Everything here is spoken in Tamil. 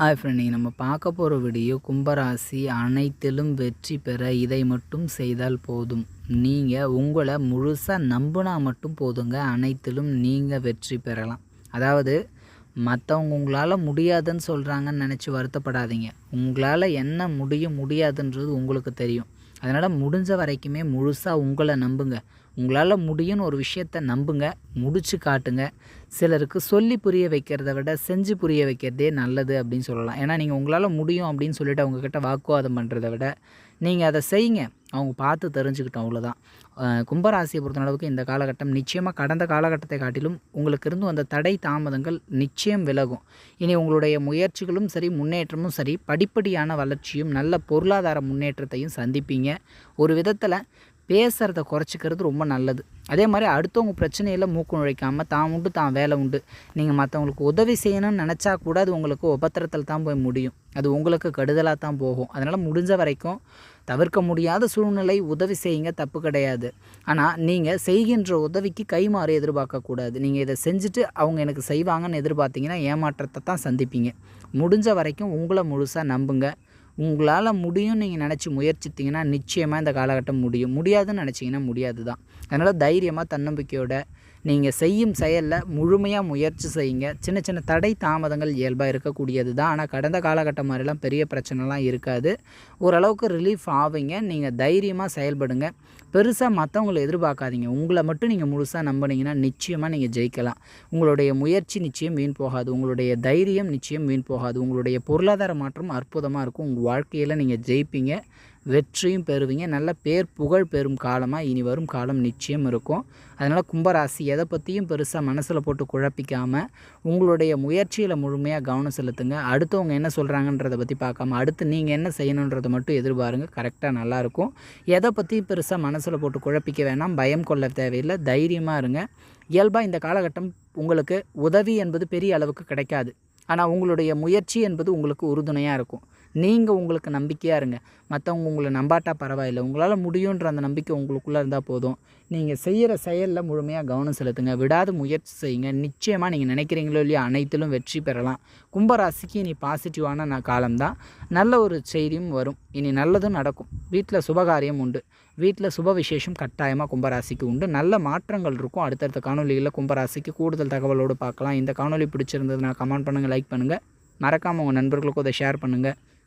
ஹாய் ஃப்ரெண்ட் நீங்கள் நம்ம பார்க்க போகிற வீடியோ கும்பராசி அனைத்திலும் வெற்றி பெற இதை மட்டும் செய்தால் போதும். நீங்கள் உங்களை முழுசாக நம்பினா மட்டும் போதுங்க. அனைத்திலும் நீங்கள் வெற்றி பெறலாம். அதாவது மற்றவங்க உங்களால் முடியாதுன்னு சொல்கிறாங்கன்னு நினச்சி வருத்தப்படாதீங்க. உங்களால் என்ன முடியும் முடியாதுன்றது உங்களுக்கு தெரியும். அதனால் முடிஞ்ச வரைக்குமே முழுசாக உங்களை நம்புங்க. உங்களால் முடியும்னு ஒரு விஷயத்த நம்புங்க முடிச்சு காட்டுங்க. சிலருக்கு சொல்லி புரிய வைக்கிறத விட செஞ்சு புரிய வைக்கிறதே நல்லது அப்படின்னு சொல்லலாம். ஏன்னா நீங்கள் உங்களால் முடியும் அப்படின்னு சொல்லிட்டு அவங்கக்கிட்ட வாக்குவாதம் பண்ணுறத விட நீங்கள் அதை செய்யுங்க. அவங்க பார்த்து தெரிஞ்சுக்கிட்டோம் அவ்வளோதான் கும்பராசியை பொறுத்த அளவுக்கு இந்த காலகட்டம் நிச்சயமாக கடந்த காலகட்டத்தை காட்டிலும் உங்களுக்கு இருந்து வந்த தடை தாமதங்கள் நிச்சயம் விலகும். இனி உங்களுடைய முயற்சிகளும் சரி முன்னேற்றமும் சரி படிப்படியான வளர்ச்சியும் நல்ல பொருளாதார முன்னேற்றத்தையும் சந்திப்பீங்க. ஒரு விதத்தில் பேசுகிறத குறைச்சிக்கிறது ரொம்ப நல்லது. அதே மாதிரி அடுத்தவங்க பிரச்சனையில் மூக்கு நுழைக்காமல் தான் உண்டு தான் வேலை உண்டு. நீங்கள் மற்றவங்களுக்கு உதவி செய்யணும்னு நினச்சா கூட அது உங்களுக்கு உபத்திரத்தில் தான் போய் முடியும். அது உங்களுக்கு கெடுதலாக தான் போகும். அதனால் முடிஞ்ச வரைக்கும் தவிர்க்க முடியாத சூழ்நிலை உதவி செய்யுங்க தப்பு கிடையாது. ஆனால் நீங்கள் செய்கின்ற உதவிக்கு கைமாறு எதிர்பார்க்கக்கூடாது. நீங்கள் இதை செஞ்சுட்டு அவங்க எனக்கு செய்வாங்கன்னு எதிர்பார்த்தீங்கன்னா ஏமாற்றத்தை தான் சந்திப்பீங்க. முடிஞ்ச வரைக்கும் உங்களை முழுசாக நம்புங்க. உங்களால் முடியும்னு நீங்கள் நினச்சி முயற்சித்தீங்கன்னா நிச்சயமாக இந்த காலகட்டம் முடியும். முடியாதுன்னு நினச்சிங்கன்னா முடியாது தான். அதனால் தைரியமாக தன்னம்பிக்கையோட நீங்கள் செய்யும் செயலில் முழுமையாக முயற்சி செய்யுங்க. சின்ன சின்ன தடை தாமதங்கள் இயல்பாக இருக்கக்கூடியது தான் ஆனால் கடந்த காலகட்டம் மாதிரிலாம் பெரிய பிரச்சனைலாம் இருக்காது. ஓரளவுக்கு ரிலீஃப் ஆவீங்க. நீங்கள் தைரியமாக செயல்படுங்க. பெருசாக மற்றவங்களை எதிர்பார்க்காதீங்க. உங்களை மட்டும் நீங்கள் முழுசாக நம்பினீங்கன்னா நிச்சயமாக நீங்கள் ஜெயிக்கலாம். உங்களுடைய முயற்சி நிச்சயம் வீண் போகாது. உங்களுடைய தைரியம் நிச்சயம் வீண் போகாது. உங்களுடைய பொருளாதார மாற்றம் அற்புதமாக இருக்கும். உங்கள் வாழ்க்கையில் நீங்கள் ஜெயிப்பீங்க. வெற்றியும் பெறுவீங்க. நல்ல பேர் புகழ் பெறும் காலமாக இனி வரும் காலம் நிச்சயம் இருக்கும். அதனால் கும்பராசி எதை பற்றியும் பெருசாக மனசில் போட்டு குழப்பிக்காமல் உங்களுடைய முயற்சியில் முழுமையாக கவனம் செலுத்துங்க. அடுத்தவங்க என்ன சொல்கிறாங்கன்றதை பற்றி பார்க்காம அடுத்து நீங்கள் என்ன செய்யணுன்றதை மட்டும் எதிர்பாருங்க. கரெக்டாக நல்லாயிருக்கும் எதை பற்றியும் பெருசாக மனசில் போட்டு குழப்பிக்க வேணாம். பயம் கொள்ள தேவையில்லை. தைரியமாக இருங்க. இயல்பாக இந்த காலகட்டம் உங்களுக்கு உதவி என்பது பெரிய அளவுக்கு கிடைக்காது. ஆனால் உங்களுடைய முயற்சி என்பது உங்களுக்கு உறுதுணையாக இருக்கும். நீங்கள் உங்களுக்கு நம்பிக்கையாக இருங்க. மற்றவங்க உங்களை நம்பாட்டா பரவாயில்ல. உங்களால் முடியுன்ற அந்த நம்பிக்கை உங்களுக்குள்ளே இருந்தால் போதும். நீங்கள் செய்கிற செயலில் முழுமையாக கவனம் செலுத்துங்க. விடாத முயற்சி செய்யுங்க. நிச்சயமாக நீங்கள் நினைக்கிறீங்களோ இல்லையோ அனைத்திலும் வெற்றி பெறலாம். கும்பராசிக்கு இனி பாசிட்டிவான நான் காலம்தான் நல்ல ஒரு செய்தியும் வரும். இனி நல்லதும் நடக்கும். வீட்டில் சுபகாரியம் உண்டு. வீட்டில் சுப விசேஷம் கட்டாயமாக கும்பராசிக்கு உண்டு. நல்ல மாற்றங்கள் இருக்கும். அடுத்தடுத்த காணொலிகளில் கும்பராசிக்கு கூடுதல் தகவலோடு பார்க்கலாம். இந்த காணொலி பிடிச்சிருந்ததுன்னா கமெண்ட் பண்ணுங்கள் லைக் பண்ணுங்கள் மறக்காமல் உங்கள் நண்பர்களுக்கும் அதை ஷேர் பண்ணுங்கள்